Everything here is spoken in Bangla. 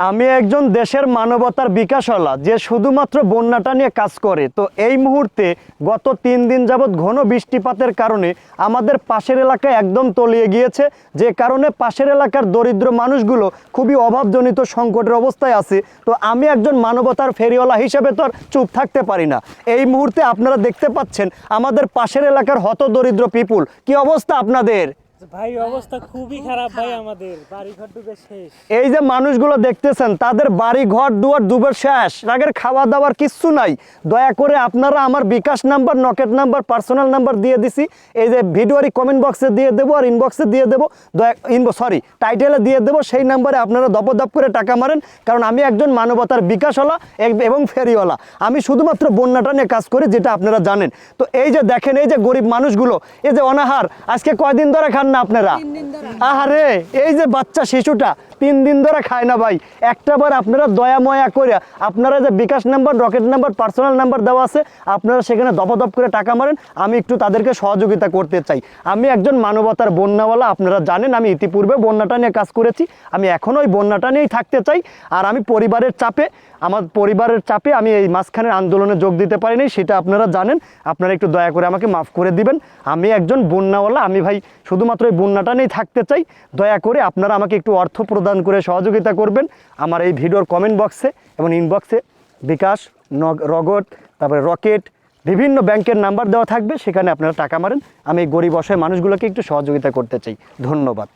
আমি একজন দেশের মানবতার বিকাশওয়ালা যে শুধুমাত্র বন্যাটা নিয়ে কাজ করে। তো এই মুহূর্তে গত তিন দিন যাবৎ ঘন বৃষ্টিপাতের কারণে আমাদের পাশের এলাকায় একদম তলিয়ে গিয়েছে। যে কারণে পাশের এলাকার দরিদ্র মানুষগুলো খুবই অভাবজনিত সংকটের অবস্থায় আছে। তো আমি একজন মানবতার ফেরিওয়ালা হিসেবে তো আর চুপ থাকতে পারি না। এই মুহূর্তে আপনারা দেখতে পাচ্ছেন আমাদের পাশের এলাকার হত দরিদ্র পিপুল। কি অবস্থা আপনাদের? ভাই অবস্থা খুবই খারাপ ভাই আমাদের। বাড়ি ঘর ডুবে শেষ। এই যে মানুষগুলো দেখতেছেন তাদের বাড়ি ঘর দুয়ার ডুবের শেষ। তাদের খাওয়া দাওয়ার কিচ্ছু নাই। দয়া করে আপনারা আমার bKash number rocket number personal number দিয়ে দিছি। এই যে ভিডিওরই কমেন্ট বক্সে দিয়ে দেবো আর ইনবক্সে দিয়ে দেবো। দয়া ইনব সরি টাইটেলে দিয়ে দেবো। সেই নাম্বারে আপনারা দপদপ করে টাকা মারেন। কারণ আমি একজন মানবতার বিকাশওয়ালা এবং ফেরিওয়ালা। আমি শুধুমাত্র বন্যাটা নিয়ে কাজ করি যেটা আপনারা জানেন। তো এই যে দেখেন এই যে গরিব মানুষগুলো এই যে অনাহার আজকে কয়দিন ধরে খান না আপনারা? আহারে এই যে বাচ্চা শিশুটা তিন দিন ধরে খায় না ভাই। একটা বার আপনারা দয়া ময়া করে আপনারা যে bKash number, rocket number, personal number দেওয়া আছে, আপনারা সেখানে দপদপ করে টাকা মারেন। আমি একটু তাদেরকে সহযোগিতা করতে চাই। আমি একজন মানবতার বন্যাওয়ালা, আপনারা জানেন, আমি ইতিপূর্বে বন্যাটা নিয়ে কাজ করেছি। আমি এখনও ওই বন্যাটা নিয়েই থাকতে চাই। আর আমি পরিবারের চাপে, আমার পরিবারের চাপে আমি এই মাঝখানের আন্দোলনে যোগ দিতে পারিনি, সেটা আপনারা জানেন। আপনারা একটু দয়া করে আমাকে মাফ করে দিবেন। আমি একজন বন্যাওয়ালা, আমি ভাই শুধুমাত্র এই বন্যাটা নিয়েই থাকতে চাই। দয়া করে আপনারা আমাকে একটু অর্থ প্রদান করে সহযোগিতা করবেন আমার এই ভিডিওর কমেন্ট বক্সে এবং ইনবক্সে বিকাশ রগত তারপরে রকেট, বিভিন্ন ব্যাংকের নাম্বার দেওয়া থাকবে, সেখানে আপনারা টাকা মারেন। আমি গরিব অসহায় মানুষগুলোকে একটু সহযোগিতা করতে চাই। ধন্যবাদ।